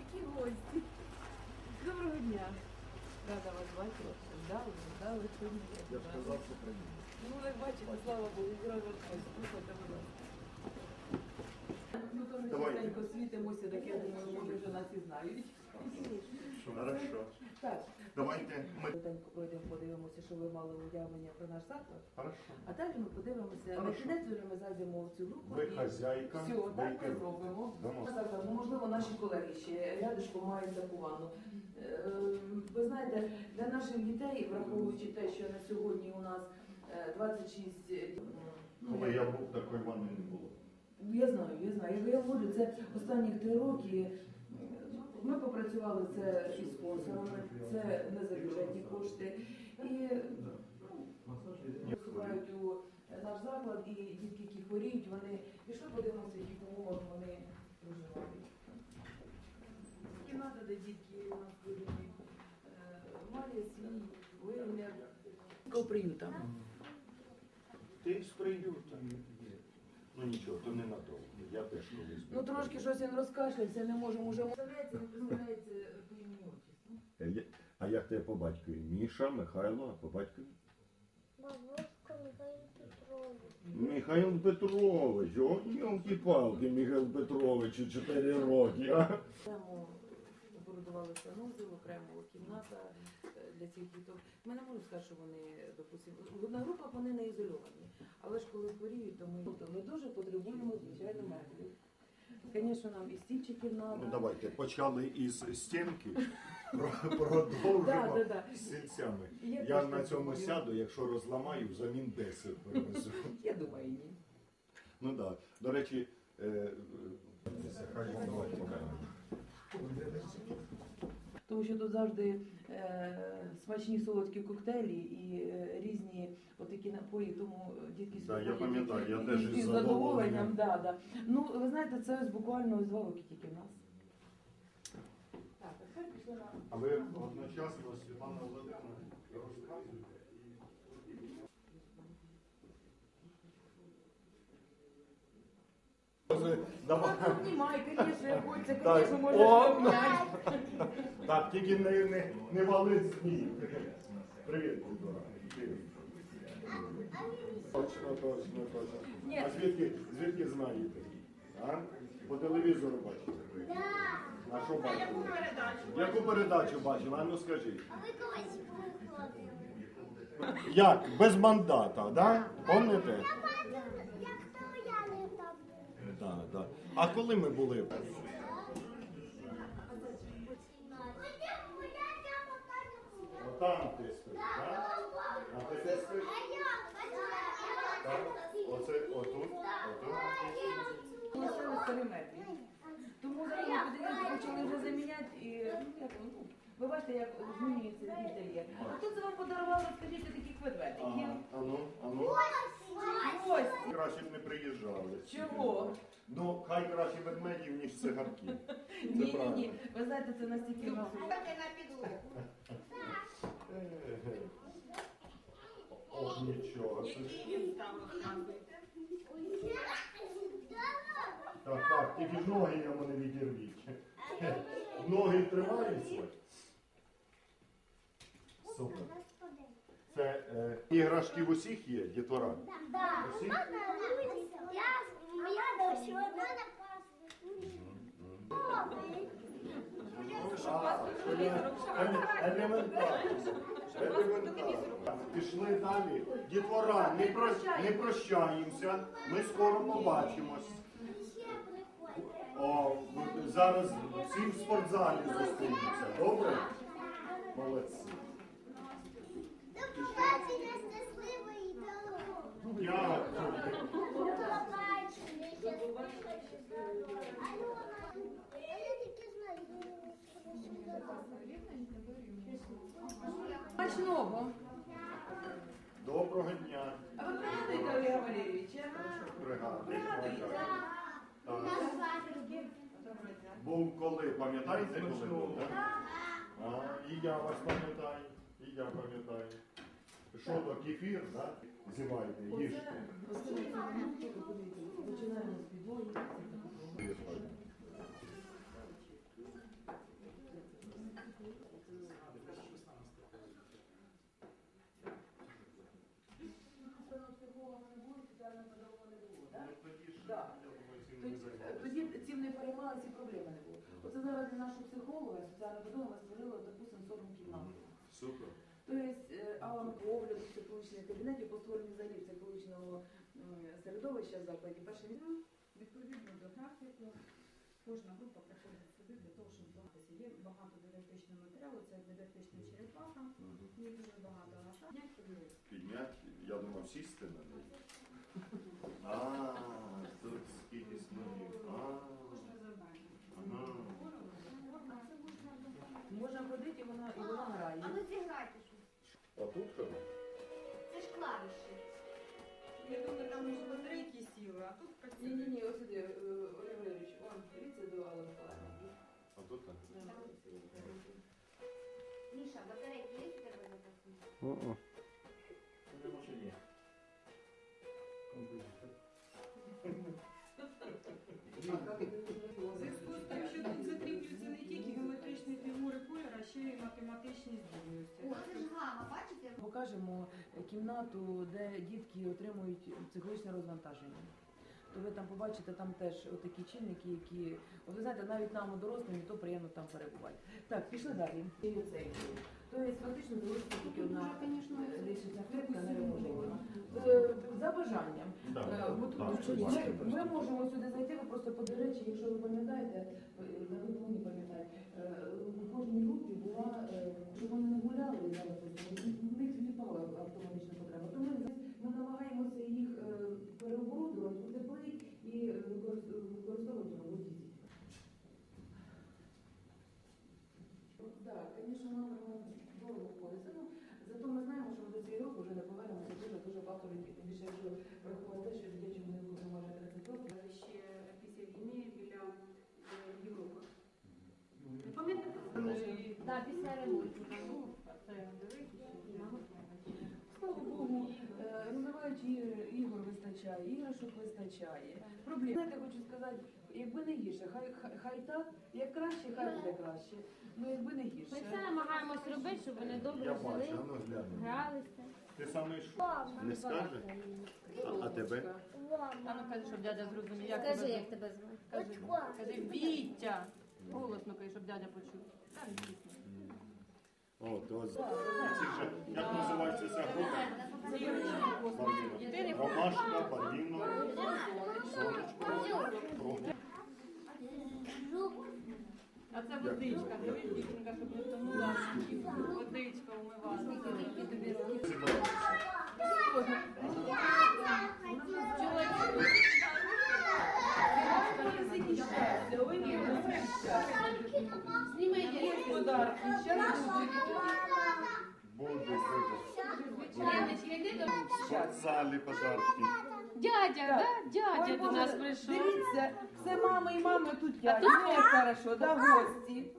Які гості. Доброго дня. Рада вас бачити. Ждали, ждали, сьогодні я сказав, що приїду. Ну, як бачите, слава Богу, зразу слухайте, будь ласка. Ну, то ми Давайте. частенько світимося, так я думаю, може вже нас і знають. Хорошо. Так, Давайте ми. пройдемо, подивимося, що ви мали уявлення про наш заклад. Хорошо. А далі ми подивимося, на Хорошо. кінець вже ми зайдемо в цю групу. Ви і хазяйка, Все, ви так ми керуєте. зробимо. Дамо. Заклад, ну, можливо, наші колеги ще рядишком мають таку ванну. Е, Ви знаєте, для наших дітей, враховуючи те, що на сьогодні у нас е, 26 е, Коли я був, такої ванни не було. Я знаю, я знаю. Я говорю, це останні три роки. Ми попрацювали це із спонсорами, це не за бюджетні кошти. І ну, у наш заклад, і дітки, які хворіють, вони пішли подивимося, яких умовах вони проживають. Кімната, де дітки у нас хворіють, е, має свій вигляд. Приюта. Ти з приюта. Ну нічого, то не надовго. Я теж колись. Ну трошки щось він розкашлявся, не можемо вже. Представляється, не представляється по імені отчеству. Е, я- А як тебе по батькові? Міша, Михайло, а по батькові? Бабушка Михайло Петрович. Михайло Петрович, о, палки Михайло Петрович, 4 роки, а? Оборудували санузел, окремо кімната е, для цих діток. Ми не можемо сказати, що вони, допустимо, в одна група вони не ізольовані. Але ж коли хворіють, то ми, то ми дуже потребуємо, звичайно, меблів. Звісно, нам і стільчиків треба. Ну давайте, почали із стінки, про- продовжимо Да, да, да. з сільцями. Я Я на цьому сяду, якщо розламаю, взамін 10 перевезу. Я думаю, ні. Ну так. До речі, е, е, хай покажемо. Тому що тут завжди е, смачні солодкі коктейлі і е, різні отакі напої, тому дітки Да, я сьогодні пам'ятаю, я теж із задоволенням. Да, да. Ну, ви знаєте, це ось буквально ось два роки тільки в нас. Так, а тепер пішли на А ви одночасно, Світлана Володимирівна, розказуєте Давай. Звісно, це, Так, звісно, можеш обняти. Так, тільки не, не, не вали змій. Привіт, Дора. Точно, точно, точно. Ні. А звідки, звідки знаєте? А? По телевізору бачите? А що бачили? Яку передачу? Яку передачу бачили? А ну скажіть. А ви колись приходили? Як? Без мандата, да? Помните? Я бачила, як трояни там були. Так, так. А коли ми були? Ходім гуляти, я поки не була. Там ти спиш, так? А ти де? Так? Оце отут? Отут? Лишили старі меблі. Тому зараз подивіться, почали вже заміняти і ну, як, ну, ви бачите, як змінюється інтер'єр. А тут це вам подарували, скажіть, таких ведмедиків. Ага, а ну, а ну. Ось. Краще б не приїжджали. Чого? Ну, хай краще ведмедів, ніж цигарки. Ні, ні, ні. Ви знаєте, це настільки нас. О, нічого. Це ж- Так, так, тільки ж ноги йому не відірвіть. Ноги тримаються. Супер. Це е, іграшки в усіх є, дітвора? Усіх? Я, вона Елементарно. Елементарно. Пішли далі. Дітвора, не, про, не прощаємося. Ми скоро побачимось. О, зараз всі в спортзалі зустрінуться. Добре? Молодці. До побачення, щасливої дороги. Дякую. До побачення, щасливої Альона, я тільки знаю. Смачного. Доброго дня. А ви пригадуєте, Олега Валерійовича? Пригадую. Пригадуєте? Був коли, пам'ятаєте, коли був, так? А, і я вас пам'ятаю, і я пам'ятаю. Що то, кефір, так? Зівайте, їжте. Починаємо з підлоги. розвивалися і проблеми не було. Оце зараз для нашого психолога, соціального педагога ми створили, допустимо, 40 кімнат. Супер. Тобто, е, а по огляду психологічних кабінетів, по створенню взагалі психологічного середовища в закладі, перше від- Відповідно до графіку, кожна група приходить сюди для того, щоб згадатися. Є багато дидактичного матеріалу, це дидактична черепаха, є дуже багато подивитися. Підняти, я думав, сісти на неї. можна і вона, і вона грає. А ну зіграйте щось. А тут що? Це ж клавіші. Я думаю, там може батарейки сіли, а тут Ні, працює. ні, ні, ось сюди, е, Олег Валерійович, вон, дивіться до Миколаївни. А тут так? Міша, батарейки є у тебе запасні? В Покажемо кімнату, де дітки отримують психологічне розвантаження. То ви там побачите там теж отакі чинники, які, от ви знаєте, навіть нам дорослим то приємно там перебувати. Так, пішли далі. Тобто фактично залишиться тільки одна е, лісниця клітка не. Е, За бажанням. Е, ми, можемо сюди зайти, ви просто по речі, якщо ви пам'ятаєте, е, навіть вони пам'ятають, е, у кожній групі була, е, щоб вони не гуляли зараз, в них відпала автоматична потреба. Тому ми, ми намагаємося їх е, переоборудувати, утеплити і е, використ- використовувати в роботі з дітьми. Так, звісно, нам дорого входиться. Ну, зато ми знаємо, що ми до цієї року вже не повернемося людей. Тим більше, якщо враховувати те, що дитячі будинку вже майже 30 років. Ще після війни біля е, Європи. Не пам'ятаєте? Так, після ремонту. Ну, Слава Богу, е, розвиваючи ігор вистачає, іграшок вистачає. Проблем. Знаєте, хочу сказати, якби не гірше, хай, хай, хай так, як краще, хай буде краще. Ну якби не Ми все намагаємось робити, щоб вони добре жили, ну гралися. Ти саме що? Не скаже? А, а тебе? А ну кажи, щоб дядя зрозумів, як Скажи, тебе як тебе звати. Кажи, кажи, Вітя. Голосно кажи, щоб дядя почув. Так, дійсно. О, то з- ці вже, як називається ця група? Ромашка, барвінок, сонечко, крупня. А це водичка, дивись, дівчинка, щоб не втонула. Водичка умивала. Є подарки, ще йди до В спортзалі подарки. Дядя, да? Дядя Ой, до Боже, нас прийшов. Дивіться, все мами і мами тут я. Ну, як хорошо, да, гості.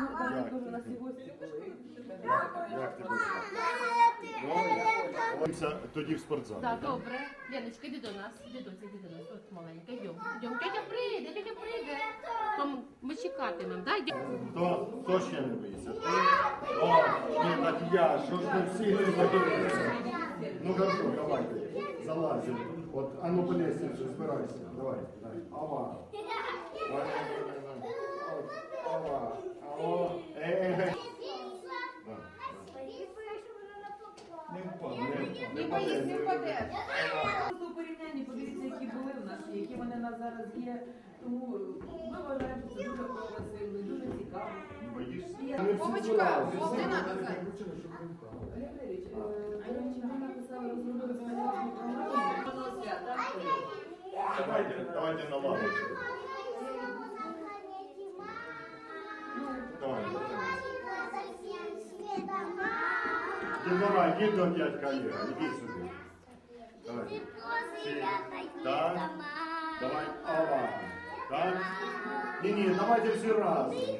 Ну, так, Як у нас і гості були. Як тебе звати? Дивимося тоді в спортзалі. Так, добре. Яночка, йди до нас. До іди до нас. От маленька, йдем. Йдем. Тетя прийде, тетя прийде. Тому ми чекатимемо, да? Йдем. Хто, хто ще не боїться? Ти? О, ні, так я, що ж ви всі не? Ну хорошо, давайте, залазимо. От, а ну по лестниці, збирайся, давай, давай. Ава. Ава, ава, е, Не впаде, не впаде, не впаде. У порівнянні подивіться, які були в нас, які вони в нас зараз є. Тому ми вважаємо, що це дуже прогресивно, дуже цікаво. Боїшся? Я- Ми всі збиралися. Олег Валерійович, е, до речі, ми написали розробили спеціальну програму до свята. Давайте, давайте на лавочку. Давай. Дівора, йди до дядька Олега, иди сюда. Давай. Так. Давай, ава. Так. Не-не, давайте все разом.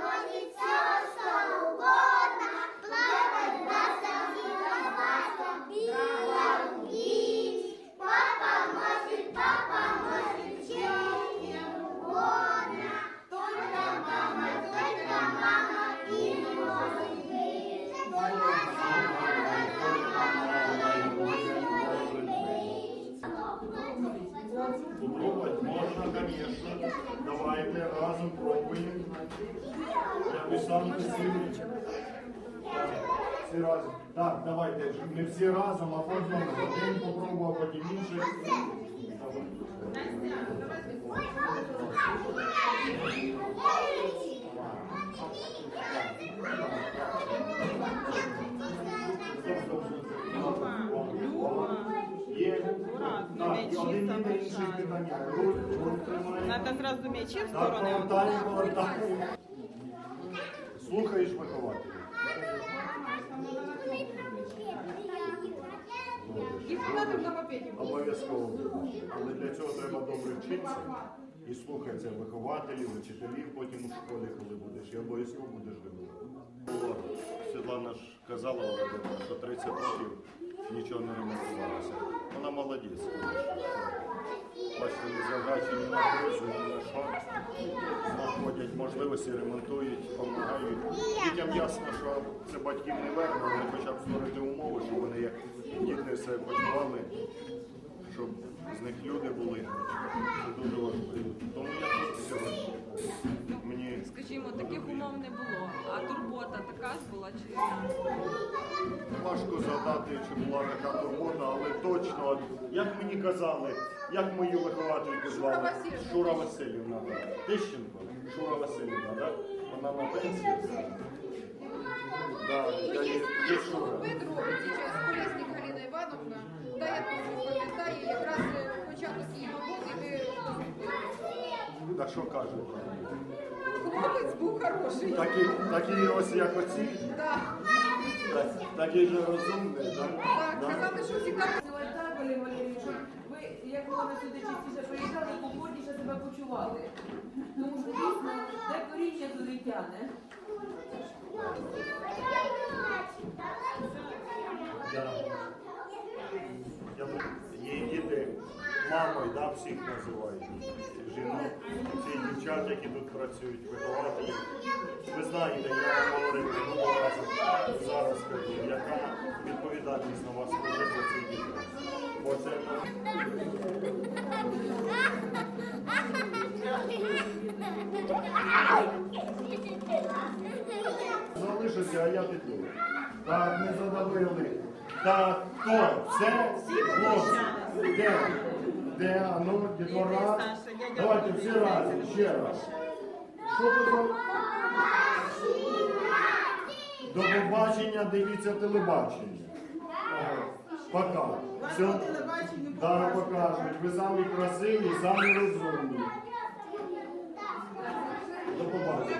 Всі разом. Так, давайте. Не всі разом, а по одному. Один попробував, потім інший. Є. Аккуратно, М'ячі залишаємо. Надо зразу м'ячі в сторони. повертаємо. Слухаєш вихователя. І вкладати на мопеді. Обов'язково. Але для цього треба добре вчитися і слухатися вихователів, вчителів потім у школі, коли будеш, і обов'язково будеш вибирати. Світлана ж казала що 30 років нічого не ремонтувалося. Вона молодець. Бачите, незважаючи ні на кризу, ні на що, знаходять можливості, ремонтують, допомагають. Дітям ясно, що це батьків не верно, але хоча б створити умови, щоб вони як діти себе почували, щоб з них люди були. Це дуже важливо. Тому я тут сьогодні. Скажімо, таких умов не було, а турбота така ж була чи важко згадати, чи була така турбота, але точно, як мені казали, як мою виховательку звали? Шура Васильівна. Тищенко? Шура Васильівна, так? Вона на пенсії. Да, я є, є Шура. Петро, зараз Колесник Галина Івановна, та я тут пам'ятаю, якраз початок її роботи, Так що кажуть? хлопець був хороший. Такі, такі ось як оці, Так, так, такий же розумний, так? так, казали, що цікаво. Так, Валерій Валерійович, ви, як ви сюди частіше приїжджали, комфортніше себе почували. Тому що дійсно, де коріння туди тяне. Я, я, її діти мамою, да, всіх називають. Жінок, всіх дівчат, які тут працюють, вихователі. Ви знаєте, я говорив минулого разу, зараз скажу, яка відповідальність на вас лежить за цих дітей. Бо це залишиться, а я піду. Так, не задавили. Так, хто? Все? Хлопці. Де? Де? А ну, дітвора. Давайте всі разом, ще раз. Що тут? До побачення, дивіться телебачення. Пока. Все. Вашому телебаченню Да, покажуть. покажуть. Ви самі красиві, самі розумні. До побачення.